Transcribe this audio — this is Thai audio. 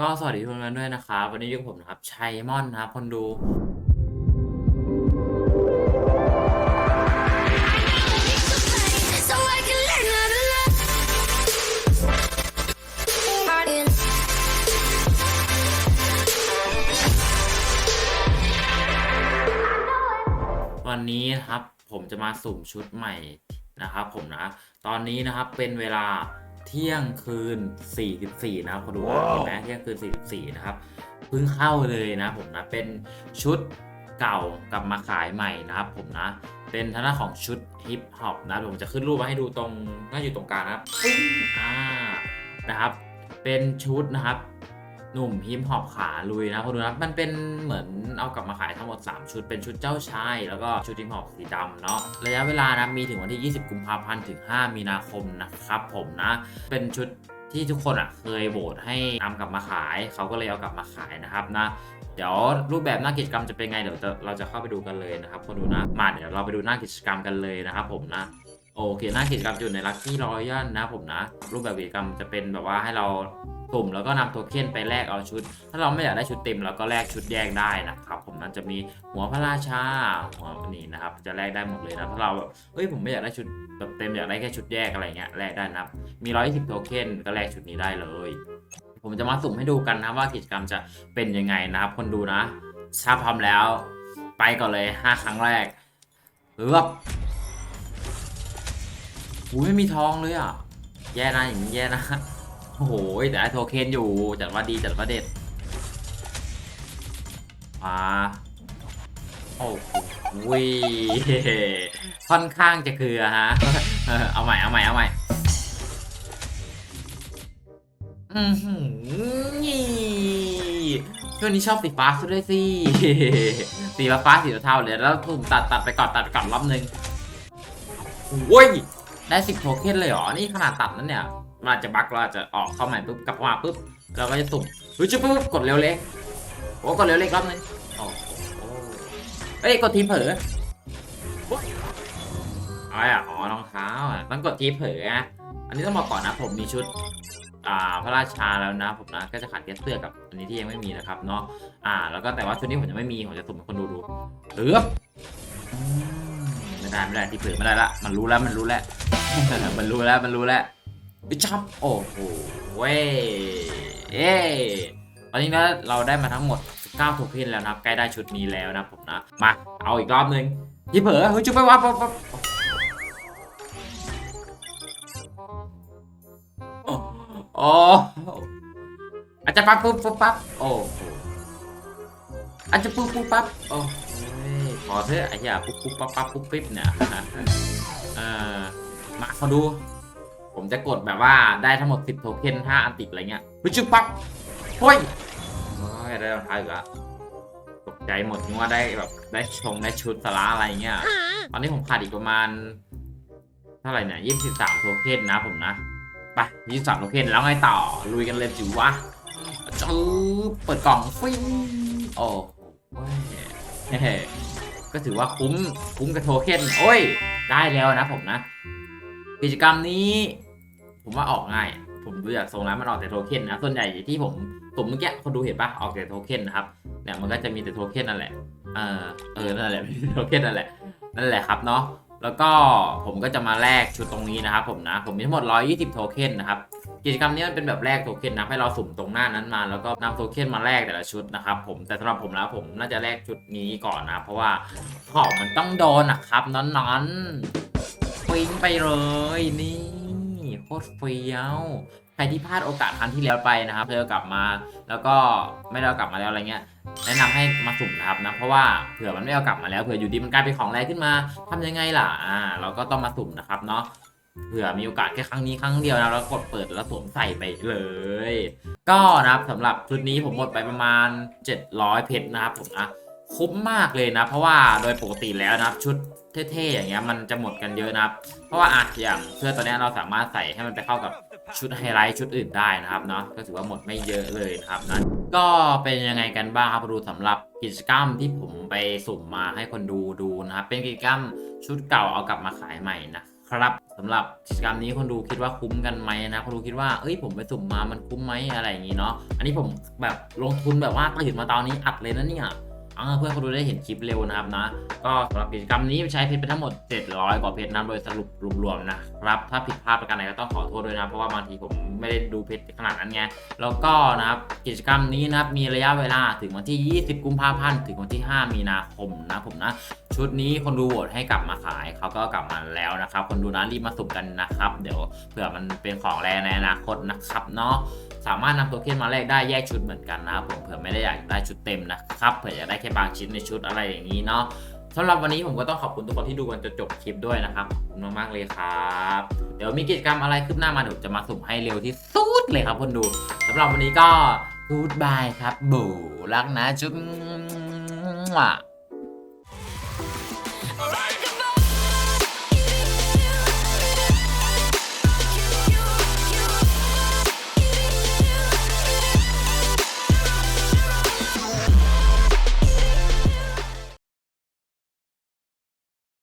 ก็สวัสดีทุกคนด้วยนะครับ วันนี้อยู่กับผมนะครับ ชัยมอนนะครับ คนดู วันนี้นะครับผมจะมาสุ่มชุดใหม่นะครับผมนะ ตอนนี้นะครับเป็นเวลา เที่ยงคืน 44 นะครับคนดูนะเห็นไหมเที่ยงคืน 44 นะครับเพิ่งเข้าเลยนะผมนะเป็นชุดเก่ากลับมาขายใหม่นะครับผมนะ เป็นทางด้านของชุดฮิปฮอปนะผมจะขึ้นรูปมาให้ดูตรงน่าอยู่ตรงกลางนะครับปึ้งอ่านะครับ เป็นชุดนะครับ หนุ่มฮิปฮอปขาลุยนะคนดูนะมันเป็นเหมือนเอากลับมาขายทั้งหมด 3 ชุดเป็นชุดเจ้าชายแล้วก็ชุดฮิปฮอปสีดำเนาะระยะเวลานะมีถึงวันที่ 20 กุมภาพันธ์ถึง 5 มีนาคมนะครับผมนะ เป็นชุดที่ทุกคนอะเคยโหวตให้นำกลับมาขายเขาก็เลยเอากลับมาขายนะครับนะเดี๋ยวรูปแบบหน้ากิจกรรมจะเป็นไงเดี๋ยวเราจะเข้าไปดูกันเลยนะครับคนดูนะมาเดี๋ยวเราไปดูหน้ากิจกรรมกันเลยนะครับผมนะ โอเคหน้ากิจกรรมจะอยู่ในลัคกี้รอยัลนะผมนะ รูปแบบกิจกรรมจะเป็นแบบว่าให้เราสุ่มแล้วก็นำโทเค็นไปแลกเอาชุด ถ้าเราไม่อยากได้ชุดเต็มเราก็แลกชุดแยกได้นะครับผมนั้นจะมีหัวพระราชาหัวนี่นะครับ จะแลกได้หมดเลยนะถ้าเราแบบเอ้ยผมไม่อยากได้ชุดแบบเต็มอยากได้แค่ชุดแยกอะไรเงี้ยแลกได้นะครับมี120โทเค็นก็แลกชุดนี้ได้เลย ผมจะมาสุ่มให้ดูกันนะว่ากิจกรรมจะเป็นยังไงนะครับ คนดูนะถ้าพร้อมแล้ว ไปก่อนเลย 5 ครั้งแรกเอือบ อุ้ยไม่มีทองเลยอะ แย่นะอย่างนี้แย่นะ โอ้โหแต่ได้โทเคนอยู่จัดว่าดีจัดว่าเด็ดมาโอ้โหวิค่อนข้างจะเกลือฮะ เอาใหม่เอาใหม่เอาใหม่อือหือนี่ช่วงนี้ชอบสีฟ้าสุดเลยสิสีฟ้าสีเทาเลยแล้วถุ่มตัดตัดไปก่อนตัดไปก่อนรอบนึงโว้ย ได้สิบโทเค็นเลยเหรอ นี่ขนาดตัดนั้นเนี่ย มันอาจจะบั๊กเราอาจจะออกเข้าใหม่ปุ๊บกลับมาปุ๊บ เราก็จะสุ่มเฮ้ยจุ๊บปุ๊บกดเร็วเล็กโอ้กดเร็วเล็กรอบนึงโอ้เอ้ยกดทีเผลอโอ๊ยอะไรอะอ๋อรองเท้าอะต้องกดทีเผลออะอันนี้ต้องบอกก่อนนะผมมีชุดอ่าพระราชาแล้วนะผมนะก็จะขาดแค่เสื้อกับอันนี้ที่ยังไม่มีนะครับเนาะอ่า แล้วก็แต่ว่าชุดนี้ผมยังไม่มีผมจะสุ่มให้คนดูดูเอือบอืมไม่ได้ไม่ได้ที่เผลอไม่ได้ละมันรู้แล้วมันรู้แล้ว มันรู้แล้วมันรู้แล้วไปจับโอ้โหเว้ยเอ้ตอนนี้นะเราได้มาทั้งหมด 9 โทเค็นแล้วนะใกล้ได้ชุดนี้แล้วนะผมนะมาเอาอีกรอบนึงที่เผลอเฮ้ยจุ๊บไปวับวับวับโอ้โอ้อาจจะปั๊บปุ๊บปุ๊บปั๊บโอ้โหอาจจะปุ๊บปุ๊บปั๊บโอ้ยขอเถอะไอ้เหี้ยปุ๊บปุ๊บปั๊บปั๊บปุ๊บปิ๊บเนี่ยเออ มาเขาดู ผมจะกดแบบว่าได้ทั้งหมด 10 โทเค็น 5 อันติดอะไรเงี้ยวิจุปั๊บเฮ้ยโอ้ยได้รองเท้าอีกแล้วตกใจหมดนึกว่าได้แบบได้ชงได้ชุดสาระอะไรเงี้ย ตอนนี้ผมขาดอีกประมาณ เท่าไหร่เนี่ย23โทเค็นนะผมนะ ไป23โทเค็นแล้วไงต่อ ลุยกันเลยจิ๋ววะจื้อเปิดกล่องฟิ้งโอ้โหเฮ้ยก็ถือว่าคุ้มคุ้มกับโทเค็นโอ้ย ได้แล้วนะผมนะ กิจกรรมนี้ ผมว่าออกง่าย ผมดูจากทรงแล้วมันออกแต่โทเค็นนะส่วนใหญ่ที่ผมผมเมื่อกี้คนดูเห็นปะออกแต่โทเค็นนะครับเนี่ยมันก็จะมีแต่โทเค็นนั่นแหละเออเออนั่นแหละโทเค็นนั่นแหละนั่นแหละครับเนาะแล้วก็ผมก็จะมาแลกชุดตรงนี้นะครับผมนะ ผมมีทั้งหมด 120 โทเค็นนะครับ กิจกรรมนี้มันเป็นแบบแลกโทเค็นนะ ให้เราสุ่มตรงหน้านั้นมา แล้วก็นำโทเค็นมาแลกแต่ละชุดนะครับผม แต่สำหรับผมแล้วผมน่าจะแลกชุดนี้ก่อนนะ เพราะว่าของมันต้องโดนนะครับนอนๆ ฟิงไปเลยนี่โคตรเฟี้ยวใครที่พลาดโอกาสครั้งที่แล้วไปนะครับเจอกลับมา แล้วก็ไม่ได้เอากลับมาแล้วอะไรเงี้ยแนะนำให้มาสุ่มนะครับนะเพราะว่าเผื่อมันไม่เอากลับมาแล้วเผื่ออยู่ดีมันกลายเป็นของแรงขึ้นมาทำยังไงล่ะอ่าเราก็ต้องมาสุ่มนะครับเนาะเผื่อมีโอกาสแค่ครั้งนี้ครั้งเดียวนะแล้วกดเปิดแล้วสวมใส่ไปเลย ก็นะครับสำหรับชุดนี้ผมหมดไปประมาณ 700 เพชรนะครับผมนะคุ้มมากเลยนะ เพราะว่าโดยปกติแล้วนะครับชุด เท่ๆอย่างเงี้ยมันจะหมดกันเยอะนะครับ เพราะว่าอะอย่างเสื้อตัวนี้เราสามารถใส่ให้มันไปเข้ากับชุดไฮไลท์ชุดอื่นได้นะครับเนาะก็ถือว่าหมดไม่เยอะเลยนะครับนะก็เป็นยังไงกันบ้างครับดูสำหรับกิจกรรมที่ผมไปสุ่มมาให้คนดูดูนะครับเป็นกิจกรรมชุดเก่าเอากลับมาขายใหม่นะครับสำหรับกิจกรรมนี้คนดูคิดว่าคุ้มกันไหมนะคนดูคิดว่าเอ้ยผมไปสุ่มมามันคุ้มไหมอะไรอย่างงี้เนาะอันนี้ผมแบบลงทุนแบบว่าตื่นมาตอนนี้อัดเลยนะเนี่ยอ่า เพื่อคนดูได้เห็นคลิปเร็วนะครับนะ ก็สำหรับกิจกรรมนี้ใช้เพชรไปทั้งหมด 700 กว่าเพชรนะโดยสรุปรวมๆนะครับถ้าผิดพลาดประการใดก็ต้องขอโทษด้วยนะเพราะว่าบางทีผมไม่ได้ดูเพชรขนาดนั้นไงแล้วก็นะครับกิจกรรมนี้นะครับมีระยะเวลาถึงวันที่ 20 กุมภาพันธ์ถึงวันที่ 5 มีนาคมนะผมนะ ชุดนี้คนดูโหวตให้กลับมาขายเขาก็กลับมาแล้วนะครับ คนดูนะรีบมาสุ่มกันนะครับ เดี๋ยวเผื่อมันเป็นของแรงในอนาคตนะครับเนาะ สามารถนำโทเค็นมาแลกได้แยกชุดเหมือนกันนะผมเผื่อไม่ได้อยากได้ชุดเต็มนะครับเผื่ออยากได้แค่บางชิ้นในชุดอะไรอย่างนี้เนาะสำหรับวันนี้ผมก็ต้องขอบคุณทุกคนที่ดูกันจนจบคลิปด้วยนะครับขอบคุณมากๆเลยครับ เดี๋ยวมีกิจกรรมอะไรขึ้นหน้ามาเดี๋ยวจะมาสุ่มให้เร็วที่สุดเลยครับคนดูสำหรับวันนี้ก็ Goodbye ครับบูรักนะจุ๊บ